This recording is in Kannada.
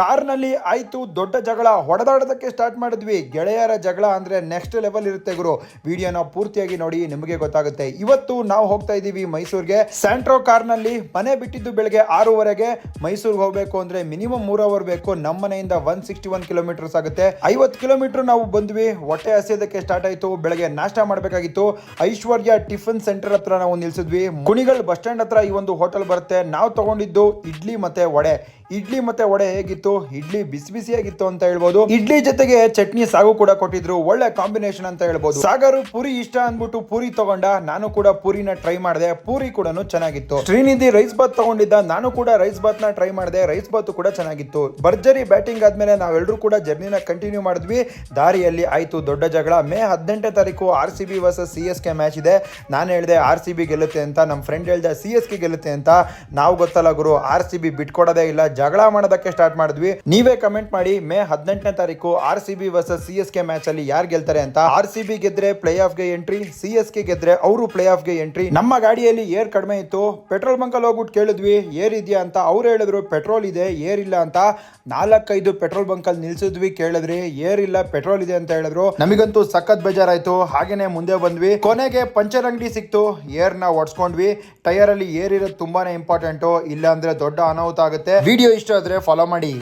ಕಾರ್ನಲ್ಲಿ ಆಯಿತು, ದೊಡ್ಡ ಜಗಳ, ಹೊಡೆದಾಡೋದಕ್ಕೆ ಸ್ಟಾರ್ಟ್ ಮಾಡಿದ್ವಿ. ಗೆಳೆಯರ ಜಗಳ ಅಂದರೆ ನೆಕ್ಸ್ಟ್ ಲೆವೆಲ್ ಇರುತ್ತೆ ಗುರು. ವಿಡಿಯೋನ ಪೂರ್ತಿಯಾಗಿ ನೋಡಿ, ನಿಮಗೆ ಗೊತ್ತಾಗುತ್ತೆ. ಇವತ್ತು ನಾವು ಹೋಗ್ತಾ ಇದ್ದೀವಿ ಮೈಸೂರಿಗೆ. ಸ್ಯಾಂಟ್ರೋ ಕಾರ್ನಲ್ಲಿ ಮನೆ ಬಿಟ್ಟಿದ್ದು ಬೆಳಗ್ಗೆ ಆರೂವರೆಗೆ. ಮೈಸೂರಿಗೆ ಹೋಗಬೇಕು ಅಂದರೆ ಮಿನಿಮಮ್ ಮೂರು ಅವರ್ ಬೇಕು. ನಮ್ಮ ಮನೆಯಿಂದ ಒನ್ ಸಿಕ್ಸ್ಟಿ ಒನ್ ಕಿಲೋಮೀಟರ್ಸ್ ಆಗುತ್ತೆ. ಐವತ್ತು ಕಿಲೋಮೀಟರ್ ನಾವು ಬಂದ್ವಿ. ಹೊಟ್ಟೆ ಹಸಿಯೋದಕ್ಕೆ ಸ್ಟಾರ್ಟ್ ಆಯಿತು. ಬೆಳಗ್ಗೆ ನಾಷ್ಟ ಮಾಡಬೇಕಾಗಿತ್ತು. ಐಶ್ವರ್ಯ ಟಿಫನ್ ಸೆಂಟರ್ ಹತ್ರ ನಾವು ನಿಲ್ಸಿದ್ವಿ. ಕುಣಿಗಲ್ ಬಸ್ ಸ್ಟ್ಯಾಂಡ್ ಹತ್ರ ಈ ಒಂದು ಹೋಟೆಲ್ ಬರುತ್ತೆ. ನಾವು ತಗೊಂಡಿದ್ದು ಇಡ್ಲಿ ಮತ್ತೆ ವಡೆ. ಇಡ್ಲಿ ಮತ್ತೆ ವಡೆ ಹೇಗಿತ್ತು? ಇಡ್ಲಿ ಬಿಸಿ ಬಿಸಿಯಾಗಿತ್ತು ಅಂತ ಹೇಳ್ಬೋದು ಇಡ್ಲಿ ಜೊತೆಗೆ ಚಟ್ನಿ ಸಾಗು ಕೂಡ ಕೊಟ್ಟಿದ್ರು. ಒಳ್ಳೆ ಕಾಂಬಿನೇಷನ್ ಅಂತ ಹೇಳ್ಬೋದು. ಸಾಗರು ಪುರಿ ಇಷ್ಟ ಅಂದ್ಬಿಟ್ಟು ಪೂರಿ ತಗೊಂಡ ನಾನು ಕೂಡ ಪೂರಿನ ಟ್ರೈ ಮಾಡಿದೆ. ಪೂರಿ ಕೂಡ ಚೆನ್ನಾಗಿತ್ತು. ಶ್ರೀನಿಧಿ ರೈಸ್ ಬಾತ್ ತಗೊಂಡಿದ್ದ. ನಾನು ಕೂಡ ರೈಸ್ ಬಾತ್ನ ಟ್ರೈ ಮಾಡಿದೆ. ರೈಸ್ ಬಾತ್ ಕೂಡ ಚೆನ್ನಾಗಿತ್ತು. ಭರ್ಜರಿ ಬ್ಯಾಟಿಂಗ್ ಆದ್ಮೇಲೆ ನಾವೆಲ್ಲರೂ ಕೂಡ ಜರ್ನಿನ ಕಂಟಿನ್ಯೂ ಮಾಡಿದ್ವಿ. ದಾರಿಯಲ್ಲಿ ಆಯ್ತು. ದೊಡ್ಡ ಜಗಳ. ಮೇ ಹದಿನೆಂಟನೇ ತಾರೀಕು R C B versus C S K match ಇದೆ. ನಾನು ಹೇಳಿದೆ ಆರ್ ಸಿ ಬಿ ಗೆಲ್ಲುತ್ತೆ ಅಂತ. ನಮ್ಮ ಫ್ರೆಂಡ್ ಹೇಳಿದೆ ಸಿ ಎಸ್ ಕೆ ಗೆಲ್ಲುತ್ತೆ ಅಂತ. ನಾವು ಗೊತ್ತಲ್ಲ ಗುರು. ಆರ್ ಸಿ ಬಿ ಬಿಟ್ಕೊಡೋದೇ ಇಲ್ಲ. ಜಗಳ ಮಾಡೋದಕ್ಕೆ ಸ್ಟಾರ್ಟ್ ಮಾಡಿದ್ವಿ. ನೀವೇ ಕಮೆಂಟ್ ಮಾಡಿ, ಮೇ ಹದಿನೆಂಟನೇ ತಾರೀಕು R C B versus C S K match ಅಲ್ಲಿ ಯಾರು ಗೆಲ್ತಾರೆ ಅಂತ. ಆರ್ ಸಿ ಬಿ ಗೆದ್ರೆ ಪ್ಲೇ ಆಫ್ಗೆ ಎಂಟ್ರಿ ಸಿ ಎಸ್ ಕೆ ಗೆದ್ರೆ ಅವರು ಪ್ಲೇ ಆಫ್ಗೆ ಎಂಟ್ರಿ ನಮ್ಮ ಗಾಡಿಯಲ್ಲಿ ಏರ್ ಕಡಿಮೆ ಇತ್ತು. ಪೆಟ್ರೋಲ್ ಬಂಕ್ ಅಲ್ಲಿ ಹೋಗ್ಬಿಟ್ಟು ಕೇಳಿದ್ವಿ, ಏರ್ ಇದೆಯಾ ಅಂತ. ಅವ್ರು ಹೇಳಿದ್ರು, ಪೆಟ್ರೋಲ್ ಇದೆ, ಏರ್ ಇಲ್ಲ ಅಂತ. ನಾಲ್ಕೈದು ಪೆಟ್ರೋಲ್ ಬಂಕ್ ಅಲ್ಲಿ ನಿಲ್ಸಿದ್ವಿ ಕೇಳಿದ್ರಿ, ಏರ್ ಇಲ್ಲ, ಪೆಟ್ರೋಲ್ ಇದೆ ಅಂತ ಹೇಳಿದ್ರು. ನಮಗಂತೂ ಸಖತ್ ಬೇಜಾರಾಯ್ತು. ಹಾಗೇನೆ ಮುಂದೆ ಬಂದ್ವಿ. ಕೊನೆಗೆ ಪಂಚರ್ ಅಂಗಡಿ ಸಿಕ್ತು. ಏರ್ನ ಓಡಿಸ್ಕೊಂಡ್ವಿ ಟೈರ್ ಅಲ್ಲಿ ಏರ್ ಇರೋದು ತುಂಬಾನೇ ಇಂಪಾರ್ಟೆಂಟ್ ಇಲ್ಲ ಅಂದ್ರೆ ದೊಡ್ಡ ಅನಾಹುತ ಆಗುತ್ತೆ. ವಿಡಿಯೋ ಇಷ್ಟ ಆದ್ರೆ ಫಾಲೋ ಮಾಡಿ.